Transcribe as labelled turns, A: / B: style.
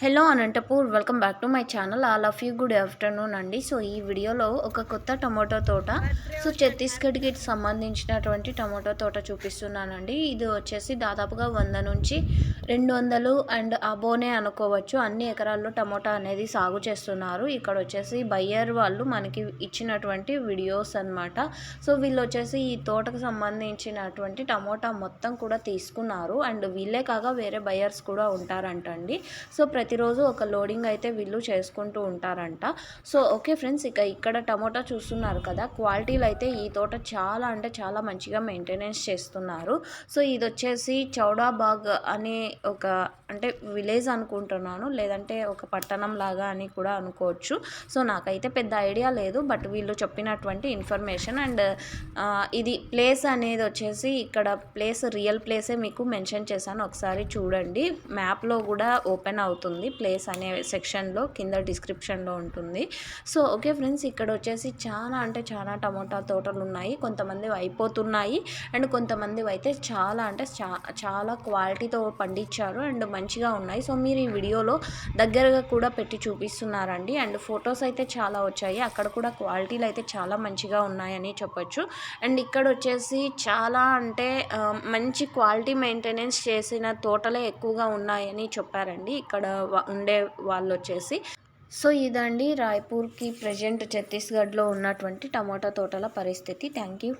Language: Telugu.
A: Hello Anantapur welcome back to my channel. All of you good afternoon అండి. సో ఈ వీడియోలో ఒక కొత్త టమాటో తోట సో ఛత్తీస్గఢ్కి సంబంధించినటువంటి టమాటో తోట చూపిస్తున్నానండి. ఇది వచ్చేసి దాదాపుగా వంద నుంచి రెండు వందలు అండ్ అబోనే అనుకోవచ్చు. అన్ని ఎకరాల్లో టమోటా అనేది సాగు చేస్తున్నారు. ఇక్కడ వచ్చేసి బయ్యర్ వాళ్ళు మనకి ఇచ్చినటువంటి వీడియోస్ అనమాట సో వీళ్ళు వచ్చేసి ఈ తోటకు సంబంధించినటువంటి టమోటా మొత్తం కూడా తీసుకున్నారు. అండ్ వీళ్ళే కాగా వేరే బయ్యర్స్ కూడా ఉంటారంటండి. సో ప్రతిరోజు ఒక లోడింగ్ అయితే వీళ్ళు చేసుకుంటూ ఉంటారంట. సో ఓకే ఫ్రెండ్స్ ఇక ఇక్కడ టమోటా చూస్తున్నారు కదా క్వాలిటీలు అయితే ఈ తోట చాలా అంటే చాలా మంచిగా మెయింటెనెన్స్ చేస్తున్నారు. సో ఇది వచ్చేసి చౌడాబాగ్ అనే ఒక అంటే విలేజ్ అనుకుంటున్నాను లేదంటే ఒక పట్టణం లాగా అని కూడా అనుకోవచ్చు. సో నాకైతే పెద్ద ఐడియా లేదు బట్ వీళ్ళు చెప్పినటువంటి ఇన్ఫర్మేషన్ అండ్ ఇది ప్లేస్ అనేది వచ్చేసి ఇక్కడ ప్లేస్ రియల్ ప్లేసే మీకు మెన్షన్ చేశాను. ఒకసారి చూడండి. మ్యాప్లో కూడా ఓపెన్ అవుతుంది ప్లేస్ అనే సెక్షన్లో కింద డిస్క్రిప్షన్లో ఉంటుంది. సో ఓకే ఫ్రెండ్స్ ఇక్కడ వచ్చేసి చాలా అంటే చాలా టమోటా తోటలు ఉన్నాయి. కొంతమంది అయిపోతున్నాయి. అండ్ కొంతమంది అయితే చాలా అంటే చాలా క్వాలిటీతో పండించారు. అండ్ మంచిగా ఉన్నాయి. సో మీరు ఈ వీడియోలో దగ్గరగా కూడా పెట్టి చూపిస్తున్నారండి. అండ్ ఫొటోస్ అయితే చాలా వచ్చాయి. అక్కడ కూడా క్వాలిటీలు అయితే చాలా మంచిగా ఉన్నాయని చెప్పొచ్చు. అండ్ ఇక్కడ వచ్చేసి చాలా అంటే మంచి క్వాలిటీ మెయింటెనెన్స్ చేసిన తోటలే ఎక్కువగా ఉన్నాయని చెప్పారండి. ఇక్కడ ఉండే వాళ్ళు వచ్చేసి. సో ఇదండి రాయ్పూర్కి ప్రజెంట్ ఛత్తీస్గఢ్లో ఉన్నటువంటి టమాటా తోటల పరిస్థితి. Thank you.